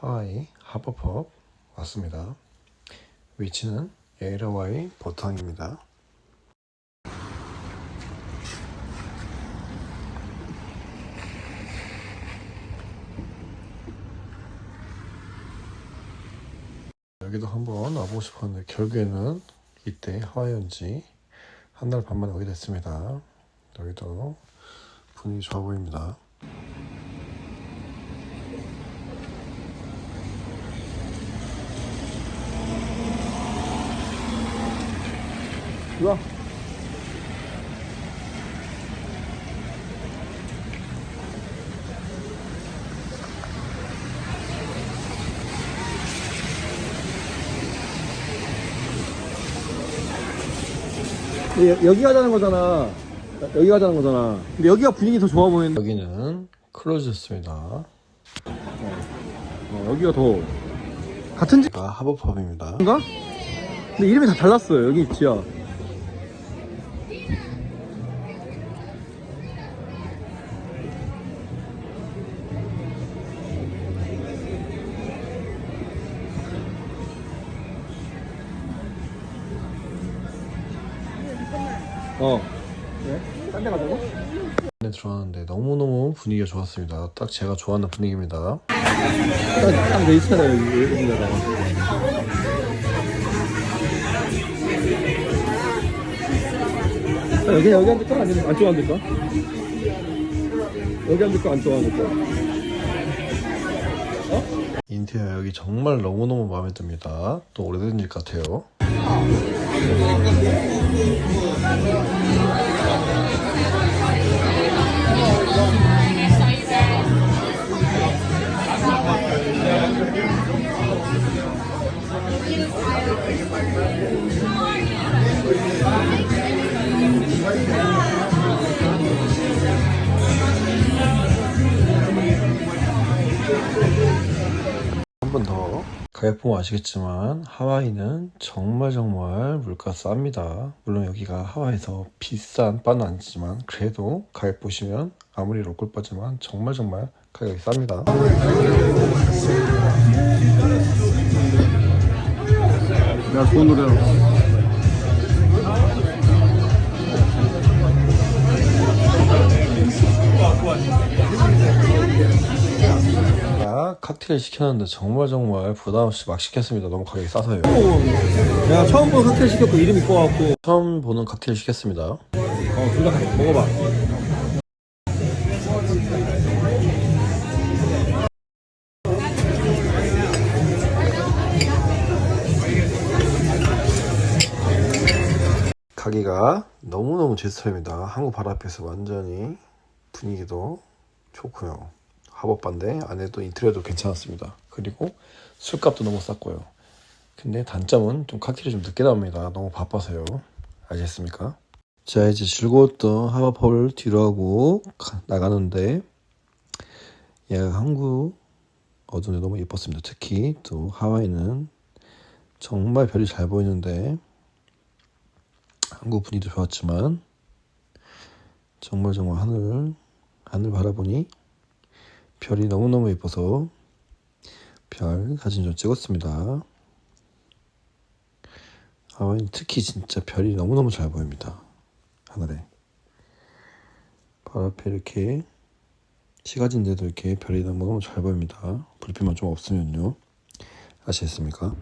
하와이 하버펍 왔습니다. 위치는 에이러와이 보탕입니다. 여기도 한번 와보고 싶었는데 결국에는 이때 하와이 온지 한 달 반 만에 오게 됐습니다. 여기도 분위기 좋아 보입니다. 좋아. 여, 여기 가자는 거잖아. 여기 가자는 거잖아. 근데 여기가 분위기 더 좋아 보이는데. 여기는 클로즈였습니다. 어, 여기가 더 같은 집가 하버펍입니다. 인가? 근데 이름이 다 달랐어요. 여기 지하. 어. 왜? 딴데 가자고? 안에 들어왔는데 너무너무 분위기가 좋았습니다. 딱 제가 좋아하는 분위기입니다. 딱내 스타일이야, 여기, 여기다가. 아, 여기, 여기 앉을까? 아니면 안쪽 앉을까? 여기 앉을까? 안쪽 앉을까? 인테리어 여기 정말 너무너무 마음에 듭니다. 또 오래된 집 같아요. 한 보면 아시겠지만 하와이는 정말 정말 물가 쌉니다. 물론 여기가 하와이에서 비싼 바는 아니지만 그래도 가격 보시면 아무리 로컬바지만 정말 정말 가격이 쌉니다. 야, 노래 칵테일 시켰는데 정말 정말 부담 없이 막 시켰습니다. 너무 가격이 싸서요. 야, 처음 본 칵테일 시켰고 이름 입고 와갖고. 처음 보는 칵테일 시켰습니다. 어, 둘다 먹어봐. 가기가 너무너무 제 스타일입니다. 한국 바로 앞에서 완전히 분위기도 좋고요. 하버반데 안에도 인테리어도 괜찮았습니다. 그리고 술값도 너무 쌌고요. 근데 단점은 좀 칵테일이 좀 늦게 나옵니다. 너무 바빠서요. 아시겠습니까? 자 이제 즐거웠던 하버퍼를 뒤로 하고 가- 나가는데 얘가 한국 어둠이 너무 예뻤습니다. 특히 또 하와이는 정말 별이 잘 보이는데 한국 분위기도 좋았지만 정말 정말 하늘 하늘 바라보니 별이 너무너무 예뻐서 별 사진 좀 찍었습니다. 하와이는 특히 진짜 별이 너무너무 잘 보입니다. 하늘에 바로 앞에 이렇게 시가진데도 이렇게 별이 너무너무 잘 보입니다. 불빛만 좀 없으면요. 아시겠습니까?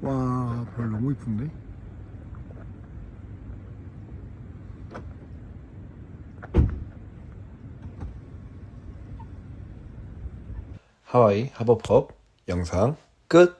와, 별 너무 이쁜데? 하와이 하버펍 영상 끝!